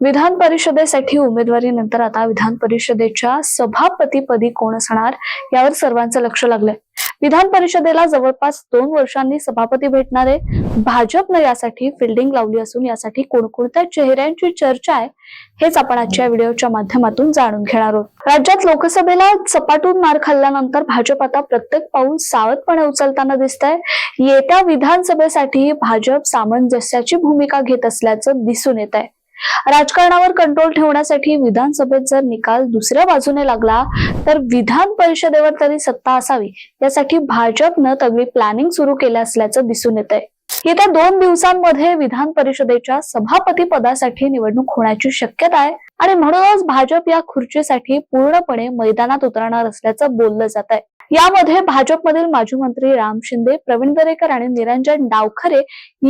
विधान परिषदेसाठी उमेदवारीनंतर आता विधान परिषदेच्या सभापतीपदी कोण असणार यावर सर्वांचं लक्ष लागलंय. विधान परिषदेला जवळपास दोन वर्षांनी सभापती भेटणारे भाजपनं यासाठी फिल्डिंग लावली असून यासाठी कोणकोणत्या चेहऱ्यांची चर्चा आहे हेच आपण आजच्या व्हिडिओच्या माध्यमातून जाणून घेणार आहोत. राज्यात लोकसभेला सपाटून मार खाल्ल्यानंतर भाजप आता प्रत्येक पाऊल सावधपणे उचलताना दिसत आहे येत्या विधानसभेसाठी भाजप सामंजस्याची भूमिका घेत असल्याचं दिसून येत आहे राजकारणावर कंट्रोल ठेवण्यासाठी विधानसभेत जर निकाल दुसऱ्या बाजूने लागला तर विधान परिषदेवर तरी सत्ता असावी. यासाठी भाजपनं तगडी प्लॅनिंग सुरू केलं असल्याचं दिसून येत आहे येत्या दोन दिवसांमध्ये विधान परिषदेच्या सभापती पदासाठी निवडणूक होण्याची शक्यता आहे आणि म्हणूनच भाजप या खुर्चीसाठी पूर्णपणे मैदानात उतरणार असल्याचं बोललं जात आहे यामध्ये भाजपमधील माजी मंत्री राम शिंदे प्रवीण दरेकर आणि निरंजन डावखरे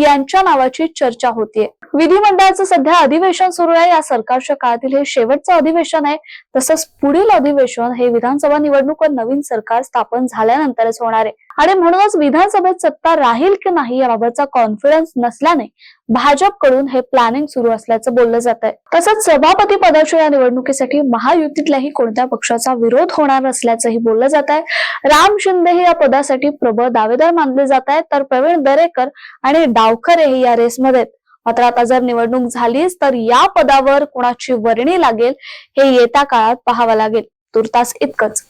यांच्या नावाची चर्चा होतीये. विधिमंडळाचं सध्या अधिवेशन सुरू आहे. या सरकारच्या काळातील हे शेवटचं अधिवेशन आहे. तसंच पुढील अधिवेशन हे विधानसभा निवडणूक व नवीन सरकार स्थापन झाल्यानंतरच होणार आहे. आणि म्हणूनच विधानसभेत सत्ता राहील की नाही याबाबतचा कॉन्फिडन्स नसल्याने भाजपकडून हे प्लॅनिंग सुरू असल्याचं बोललं जात आहे. तसंच सभापती पदाच्या या निवडणुकीसाठी महायुतीतल्याही कोणत्या पक्षाचा विरोध होणार असल्याचंही बोललं जात आहे. राम शिंदे हे या पदासाठी प्रबळ दावेदार मानले जात आहेत. तर प्रवीण दरेकर आणि डावखरे हे या रेसमध्ये आहेत. मात्र आता जर निवडणूक झालीच तर या पदावर कोणाची वर्णी लागेल हे येत्या काळात पाहावं लागेल. तुर्तास इतकंच.